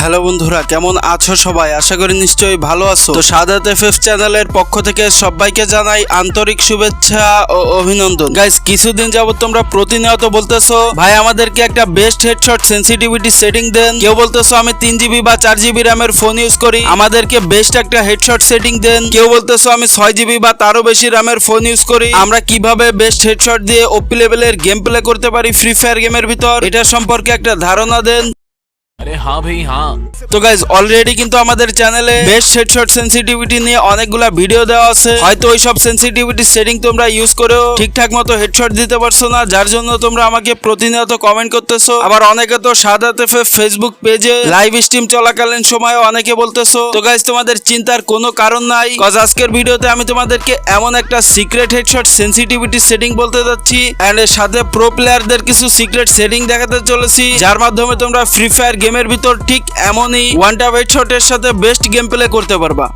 Hello বন্ধুরা, কেমন আছো সবাই? আশা করি নিশ্চয়ই ভালো আছো। তো সাদাত এফএফ চ্যানেলের পক্ষ থেকে সবাইকে জানাই আন্তরিক শুভেচ্ছা ও অভিনন্দন। গাইস কিছুদিন যাবত তোমরা প্রতিনিয়ত বলতেছো, ভাই, আমাদেরকে একটা বেস্ট হেডশট সেন্সিটিভিটি সেটিং দেন। কেউ বলতেছো, আমি তিন জিবি বা চার জিবি র্যামের ফোন ইউজ করি। আমাদেরকে বেস্ট একটা হেডশট সেটিং দেন। কেউ বলতেছো, আমি ছয় জিবি বা তারও বেশি র্যামের ফোন ইউজ করি। আমরা কীভাবে বেস্ট হেডশট দিয়ে ওপি লেভেলের গেম প্লে করতে পারি ফ্রি ফায়ার গেমের ভিতর? এটা সম্পর্কে একটা ধারণা দেন। আরে হ্যাঁ ভাই হ্যাঁ। তো গাইজ অলরেডি কিন্তু আমাদের চ্যানেলে বেস্ট হেডশট সেন্সিটিভিটি নিয়ে অনেকগুলা ভিডিও দেওয়া আছে। হয়তো ওই সব সেন্সিটিভিটি সেটিং তোমরা ইউজ করেও ঠিকঠাক মতো হেডশট দিতে পারছ না, যার জন্য তোমরা আমাকে প্রতিনিয়ত কমেন্ট করতেছো। আবার অনেকে তো সাদা তেফে ফেসবুক পেজে লাইভ স্ট্রিম চলাকালীন সময় অনেকে বলতেছো, তো গাইজ তোমাদের চিন্তার কোনো কারণ নাই? কজ আজকের ভিডিওতে আমি তোমাদেরকে এমন একটা সিক্রেট হেডশট সেন্সিটিভিটি সেটিং বলতে যাচ্ছি এন্ড এর সাথে প্রো প্লেয়ারদের কিছু সিক্রেট সেটিং দেখাতে চলেছি, যার মাধ্যমে তোমরা ফ্রি ফায়ার গেমে গেমের ভিতর ঠিক এমনই ওয়ান টাপ শটের সাথে বেস্ট গেম প্লে করতে পারবা।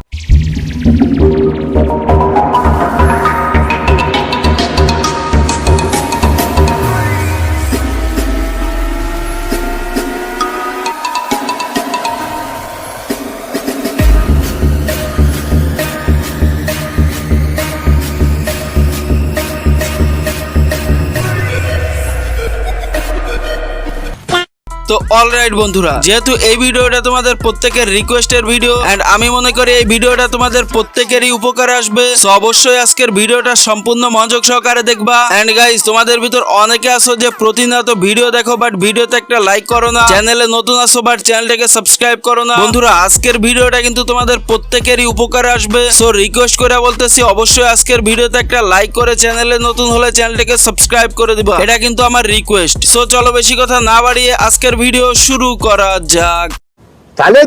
তো অলরাইট বন্ধুরা, যেহেতু এই ভিডিওটা তোমাদের প্রত্যেকের রিকোয়েস্টের ভিডিও এন্ড আমি মনে করি এই ভিডিওটা তোমাদের প্রত্যেকেরই উপকারে আসবে তো অবশ্যই আজকের ভিডিওটা সম্পূর্ণ মনোযোগ সহকারে দেখবা এন্ড গাইজ তোমাদের ভিতর অনেকে আছো যে প্রতিনিয়ত ভিডিও দেখো বাট ভিডিওতে একটা লাইক করো না চ্যানেলে নতুন আছো বাট চ্যানেলটাকে সাবস্ক্রাইব করো না। বন্ধুরা, আজকের ভিডিওটা কিন্তু তোমাদের প্রত্যেকেরই উপকারে আসবে সো রিকোয়েস্ট করে বলতেছি, অবশ্যই আজকের ভিডিওতে একটা লাইক করে চ্যানেলে নতুন হলে চ্যানেলটাকে সাবস্ক্রাইব করে দিবা। এটা কিন্তু আমার রিকোয়েস্ট সো চলো বেশি কথা না বাড়িয়ে আজকের ভিডিও শুরু করা যাক। তাহলে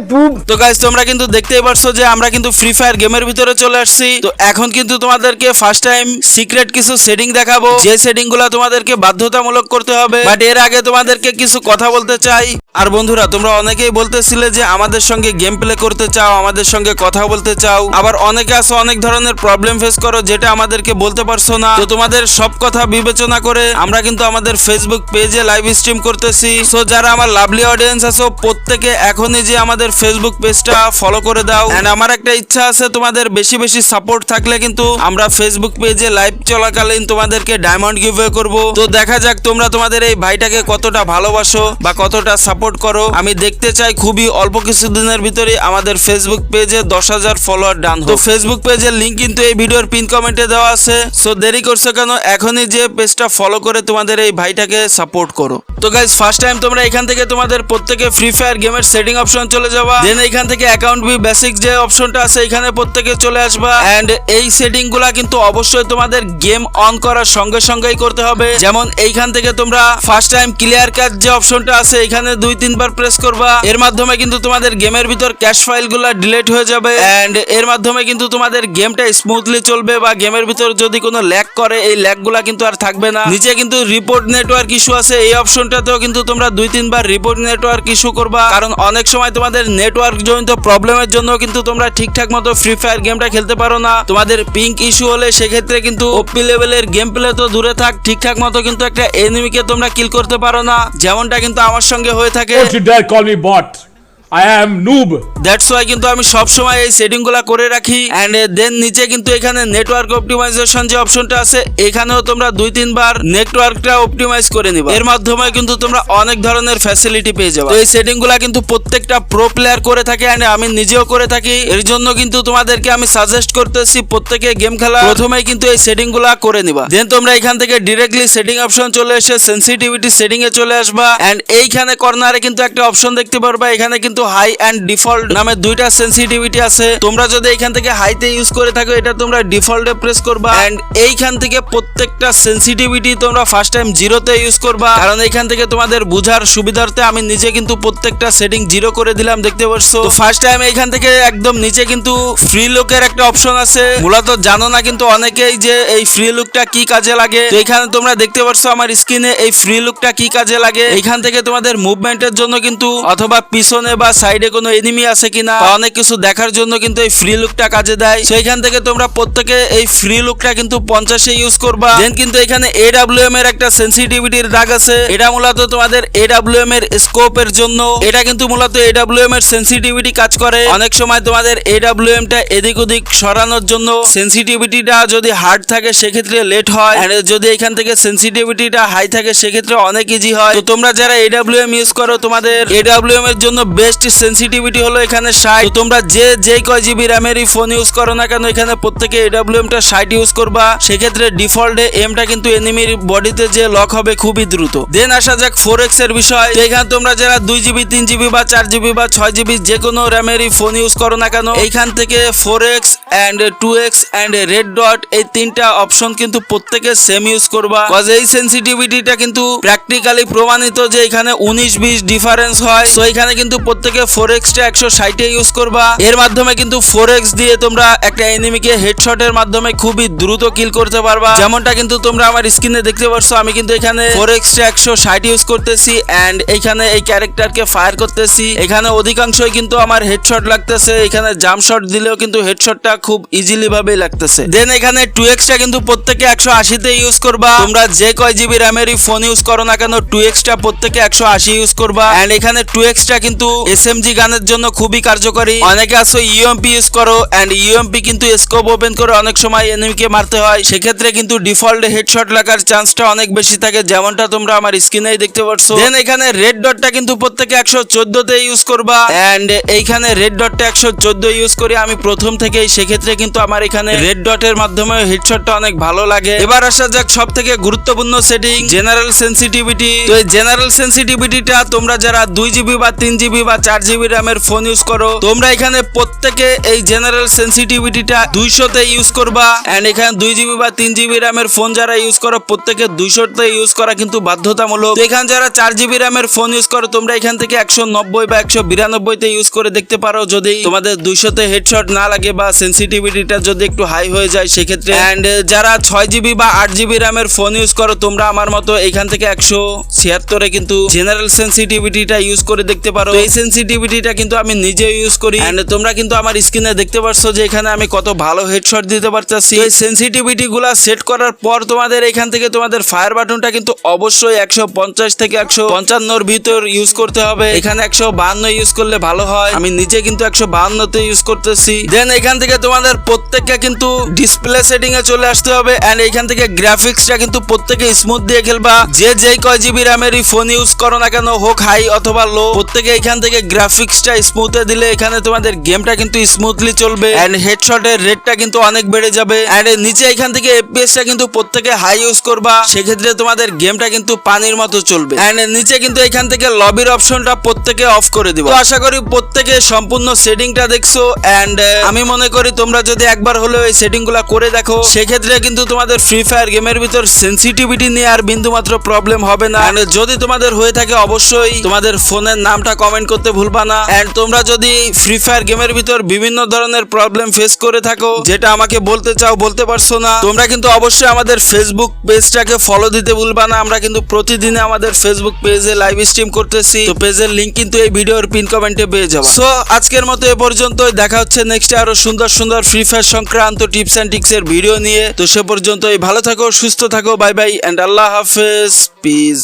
তো গাইজ তোমরা কিন্তু দেখতেই পারছ যে আমরা কিন্তু ফ্রি ফায়ার গেমের ভিতরে চলে আসছি। তো এখন কিন্তু তোমাদেরকে ফার্স্ট টাইম সিক্রেট কিছু সেটিং দেখাবো। যে সেটিংগুলা তোমাদেরকে বাধ্যতামূলক করতে হবে। বাট এর আগে তোমাদেরকে কিছু কথা বলতে চাই। আর বন্ধুরা, তোমরা অনেকেই বলতেছিলে যে আমাদের সঙ্গে গেম প্লে করতে চাও, আমাদের সঙ্গে কথা বলতে চাও। আবার অনেকে আছে, অনেক ধরনের প্রবলেম ফেস করো যেটা আমাদেরকে বলতে পারছ না। তো তোমাদের সব কথা বিবেচনা করে আমরা কিন্তু আমাদের ফেসবুক পেজে লাইভ স্ট্রিম করতেছি। সো যারা আমার লাভলি অডিয়েন্স আছো, প্রত্যেকে এখনই যে আমাদের ফেসবুক পেজটা ফলো করে দাও। এন্ড আমার একটা ইচ্ছা আছে, তোমাদের বেশি বেশি সাপোর্ট থাকলে কিন্তু আমরা ফেসবুক পেজে লাইভ চলাকালীন তোমাদেরকে ডায়মন্ড গিভওয়ে করব। তো দেখা যাক তোমরা তোমাদের এই ভাইটাকে কতটা ভালোবাসো বা কতটা সাপোর্ট করো। আমি দেখতে চাই খুবই অল্প কিছু দিনের ভিতরে আমাদের ফেসবুক পেজে দশ হাজার ফলোয়ার ডান তো ফেসবুক পেজের লিঙ্ক কিন্তু এই ভিডিওর পিন কমেন্টে দেওয়া আছে। সো দেরি করছ কেন? এখনই যে পেজটা ফলো করে তোমাদের এই ভাইটাকে সাপোর্ট করো। তো গাইজ ফার্স্ট টাইম তোমরা এখান থেকে তোমাদের প্রত্যেকে ফ্রি ফায়ার গেমের সেটিং অপশন চলে যাবা। দেন এখান থেকে অ্যাকাউন্ট বি বেসিক যে অপশনটা আছে, এখানে প্রত্যেকে চলে আসবা। এন্ড এই সেটিংগুলা কিন্তু অবশ্যই তোমাদের গেম অন করার সঙ্গে সঙ্গেই করতে হবে। যেমন এইখান থেকে তোমরা ফার্স্ট টাইম ক্লিয়ার ক্যাচ যে অপশনটা আছে, এখানে দুই তিনবার প্রেস করবা, এর মাধ্যমে কিন্তু তোমাদের গেমের ভিতর ক্যাশ ফাইলগুলা ডিলিট হয়ে যাবে এন্ড এর মাধ্যমে কিন্তু তোমাদের গেমটা স্মুথলি চলবে বা গেমের ভিতর যদি কোনো ল্যাগ করে, এই ল্যাগগুলা কিন্তু আর থাকবে না। নিচে কিন্তু রিপোর্ট নেটওয়ার্ক ইস্যু আছে, এই অপশনটাতেও কিন্তু তোমরা দুই, তিনবার রিপোর্ট নেটওয়ার্ক ইস্যু করবা। কারণ অনেক সময় তোমাদের নেটওয়ার্ক জনিত প্রবলেমের জন্য কিন্তু তোমরা ঠিকঠাক মতো ফ্রি ফায়ার গেমটা খেলতে পারো না। তোমাদের পিঙ্ক ইস্যু হলে সেক্ষেত্রে কিন্তু ওপি লেভেলের গেম প্লে তো দূরে থাক, ঠিকঠাক মতো কিন্তু একটা এনিমিকে তোমরা কিল করতে পারো না। যেমনটা কিন্তু আমার সঙ্গে হয়ে থাকে Don't you dare call me bot. I am noob. That's why কিন্তু আমি সব সময় এই সেটিংগুলা করে রাখি। এন্ড দেন নিচে কিন্তু এখানে নেটওয়ার্ক অপটিমাইজেশন যে অপশনটা আছে, এখানেও তোমরা দুই, তিনবার নেটওয়ার্কটা অপটিমাইজ করে নিবা। এর মাধ্যমে কিন্তু তোমরা অনেক ধরনের ফ্যাসিলিটি পেয়ে যাবে। তো এই সেটিংগুলা কিন্তু প্রত্যেকটা প্রো প্লেয়ার করে থাকে এন্ড আমি নিজেও করে থাকি। এর জন্য কিন্তু তোমাদেরকে আমি সাজেস্ট করতেছি প্রত্যেকে গেম খেলা। প্রথমেই কিন্তু এই সেটিংগুলা করে নিবা। দেন তোমরা এখান থেকে ডিরেক্টলি সেটিং অপশন চলে এসে সেন্সিটিভিটি সেটিং এ চলে আসবা। এন্ড এইখানে কর্নারে কিন্তু একটা অপশন দেখতে পারবা। এখানে কিন্তু হাই অ্যান্ড ডিফল্ট নামে দুইটা সেন্সিটিভিটি আছে। তোমরা যদি এখান থেকে হাইতে ইউজ করে থাকো, এটা তোমরা ডিফল্টে প্রেস করবা। এন্ড এইখান থেকে প্রত্যেকটা সেন্সিটিভিটি তোমরা ফার্স্ট টাইম জিরোতে ইউজ করবা। কারণ এখান থেকে তোমাদের বুঝার সুবিধার্থে আমি নিজে কিন্তু প্রত্যেকটা সেটিং জিরো করে দিলাম, দেখতে পারছ? তো ফার্স্ট টাইম এইখান থেকে একদম নিচে কিন্তু ফ্রি লুকের একটা অপশন আছে। মূলত জানো না কিন্তু অনেকেই যে এই ফ্রি লুকটা কি কাজে লাগে? তো এখানে তোমরা দেখতে পারছ আমার স্ক্রিনে এই ফ্রি লুকটা কি কাজে লাগে। এখান থেকে তোমাদের মুভমেন্টের জন্য কিন্তু অথবা পিছনে বা বা সাইডে কোনো এনিমি আছে কিনা অনেক কিছু দেখার জন্য কিন্তু এই ফ্রি লুকটা কাজে দেয়। সেইখান থেকে তোমরা প্রত্যেকে এই ফ্রি লুকটা কিন্তু পঞ্চাশে ইউজ করবা। দেন কিন্তু এখানে এডাব্লিউএম এর একটা সেন্সিটিভিটির দাগ আছে। এটা মূলত তোমাদের এডাব্লিউএম এর স্কোপের জন্য। এটা কিন্তু মূলত এডাব্লিউএম এর সেন্সিটিভিটি কাজ করে। অনেক সময় তোমাদের এডাব্লিউএম টা এদিক ওদিক সরানোর জন্য সেন্সিটিভিটিটা যদি হার্ড থাকে সেক্ষেত্রে লেট হয়। আর যদি এখান থেকে সেন্সিটিভিটিটা হাই থাকে সেক্ষেত্রে অনেক ইজি হয়। তো তোমরা যারা এডাব্লিউএম ইউজ করো, তোমাদের এডাব্লিউএম এর জন্য বেস্ট সেন্সিটিভিটি হলো এখানে ষাট। তোমরা যে, যেই কয় জিবি র্যামেরই ফোন ইউজ করো না কেন, এখানে প্রত্যেকে এডাব্লিউএম টা ষাট ইউজ করবা। সেক্ষেত্রে ডিফল্টে এমটা কিন্তু এনিমির বডিতে যে লক হবে খুবই দ্রুত। দেন আসা যাক ফোর এক্সের বিষয়। এখানে তোমরা যারা দুই জিবি তিন জিবি বা চার জিবি বা ছয় জিবি যে কোনো র্যামেরই ফোন ইউজ করো না কেন, এইখান থেকে four X and two X and red dot এই তিনটা অপশন কিন্তু প্রত্যেকে সেম ইউজ করবা। কজ এই সেন্সিটিভিটিটা কিন্তু প্র্যাকটিক্যালি প্রমাণিত যে এখানে উনিশ বিশ ডিফারেন্স হয়। তো এখানে কিন্তু প্রত্যেকে ফোর এক্সটা একশো ষাটে ইউজ করবা। এর মাধ্যমে কিন্তু ফোর এক্স দিয়ে তোমরা একটা এনিমিকে হেডশটের মাধ্যমে খুবই দ্রুত কিল করতে পারবা। যেমনটা কিন্তু তোমরা আমার স্ক্রিনে দেখতে পারছ আমি কিন্তু এখানে ফোর এক্সটা একশো ষাট ইউজ করতেছি অ্যান্ড এখানে এই ক্যারেক্টারকে ফায়ার করতেছি। এখানে অধিকাংশই কিন্তু আমার হেডশট লাগতেছে, এখানে জাম্প শট দিলেও কিন্তু হেডশটটা খুব ইজিলি ভাবে লাগতেছে। দেন এখানে টু এক্সটা কিন্তু প্রত্যেকে একশো আশিতে ইউজ করবা। তোমরা যে কয় জিবি র্যামেরই ফোন ইউজ করো না কেন টু এক্সটা প্রত্যেকে একশো আশি ইউজ করবা। অ্যান্ড এখানে টু এক্সটা কিন্তু এস এম জি গানের জন্য খুবই কার্যকরী। অনেকে আছো ইউএমপি ইউজ করো অ্যান্ড ইউএমপি কিন্তু স্কোপ ওপেন করে অনেক সময় এনিমিকে মারতে হয়। সেক্ষেত্রে কিন্তু ডিফল্ট হেডশট লাগার চান্সটা অনেক বেশি থাকে, যেমনটা তোমরা আমার স্ক্রিনেই দেখতে পারছ। দেন এখানে রেড ডটটা কিন্তু প্রত্যেকে একশো চোদ্দতে ইউজ করবা অ্যান্ড এইখানে রেড ডটটা একশো চোদ্দ ইউজ করি আমি প্রথম থেকেই। সেক্ষেত্রে কিন্তু আমার এখানে রেড ডটের মাধ্যমে হেডশটটা অনেক ভালো লাগে। এবার আসা যাক সব থেকে গুরুত্বপূর্ণ সেটিং জেনারেল সেন্সিটিভিটি তো এই জেনারেল সেন্সিটিভিটিটা তোমরা যারা দুই জিবি বা তিন জিবি বা চার জিবি র্যামের ফোন ইউজ করো। তোমরা এখানে প্রত্যেকে এই জেনারেল সেন্সিটিভিটিটা দুইশোতে ইউজ করবা। এন্ড এখানে দুই জিবি বা তিন জিবি র্যামের ফোন যারা ইউজ করো, প্রত্যেকে দুইশোতে ইউজ করা কিন্তু বাধ্যতামূলক। এখানে যারা চার জিবি র্যামের ফোন ইউজ করো, তোমরা এখান থেকে একশো নব্বই বা একশো বিরানব্বইতে ইউজ করে দেখতে পারো। যদি তোমাদের দুইশোতে হেডশট না লাগে বা সেন্সিটিভিটিটা যদি একটু হাই হয়ে যায়, সেক্ষেত্রে অ্যান্ড যারা ছয় জিবি বা আট জিবি র্যামের ফোন ইউজ করো, তোমরা আমার মতো এখান থেকে একশো ছিয়াত্তরে কিন্তু জেনারেল সেন্সিটিভিটিটা ইউজ করে দেখতে পারো। এই সেন্সিটিভিটিটা কিন্তু আমি নিজে ইউজ করি। অ্যান্ড তোমরা কিন্তু আমার স্ক্রিনে দেখতে পারছ যে এখানে আমি কত ভালো হেডশট দিতে পারতেছি। এই সেন্সিটিভিটি গুলা সেট করার পর তোমাদের এখান থেকে তোমাদের ফায়ার বাটনটা কিন্তু অবশ্যই একশো পঞ্চাশ থেকে একশো পঞ্চান্নর ভিতর ইউজ করতে হবে। এখানে একশো বাহান্ন ইউজ করলে ভালো হয়। আমি নিজে কিন্তু একশো বাহান্নতে ইউজ করতেছি। দেন এখান থেকে তোমাদের প্রত্যেককে কিন্তু ডিসপ্লে সেটিং এ চলে আসতে হবে। এন্ড এখান থেকে গ্রাফিক্সটা কিন্তু প্রত্যেকে স্মুথ দিয়ে খেলবা। যে যেই কয় জিবি র্যামেরই ফোন ইউজ করো না কেন হোক হাই অথবা লো প্রত্যেকে এখান থেকে গ্রাফিক্সটা স্মুথে দিলে এখানে তোমাদের গেমটা কিন্তু স্মুথলি চলবে এন্ড হেডশটের রেটটা কিন্তু অনেক বেড়ে যাবে এন্ড নিচে এখান থেকে এফপিএসটা কিন্তু প্রত্যেকে হাই ইউজ করবা, সেক্ষেত্রে তোমাদের গেমটা কিন্তু পানির মতো চলবে এন্ড নিচে কিন্তু এখান থেকে লবির অপশনটা প্রত্যেকে অফ করে দিব। আশা করি প্রত্যেকে সম্পূর্ণ সেটিংটা দেখছ এন্ড আমি মনে করি তোমরা যদি একবার হলেও এই সেটিংগুলা করে দেখো, সেক্ষেত্রে কিন্তু তোমাদের ফ্রি ফায়ার গেমের ভিতর সেন্সিটিভিটি নিয়ে আর বিন্দু মাত্র প্রবলেম হবে না। যদি তোমাদের হয়ে থাকে অবশ্যই তোমাদের ফোনের নামটা কমেন্ট করতে ভুলবা না। এন্ড তোমরা যদি ফ্রি ফায়ার গেমের ভিতর বিভিন্ন ধরনের প্রবলেম ফেস করে থাকো, যেটা আমাকে বলতে চাও, বলতে পারছ না, তোমরা কিন্তু অবশ্যই আমাদের ফেসবুক পেজটাকে ফলো দিতে ভুলবা না। আমরা কিন্তু প্রতিদিনে আমাদের ফেসবুক পেজে লাইভ স্ট্রিম করতেছি। তো পেজের লিংক কিন্তু এই ভিডিওর পিন কমেন্টে পেয়ে যাবে। সো আজকের মতো এ পর্যন্তই। দেখা হচ্ছে নেক্সট আরও সুন্দর সুন্দর ফ্রি ফায়ার সংক্রান্ত টিপস অ্যান্ড টিক্স এর ভিডিও নিয়ে। তো সে পর্যন্তই। ভালো থাকো, সুস্থ থাকো। বাই বাই এন্ড আল্লাহ হাফেজ পিস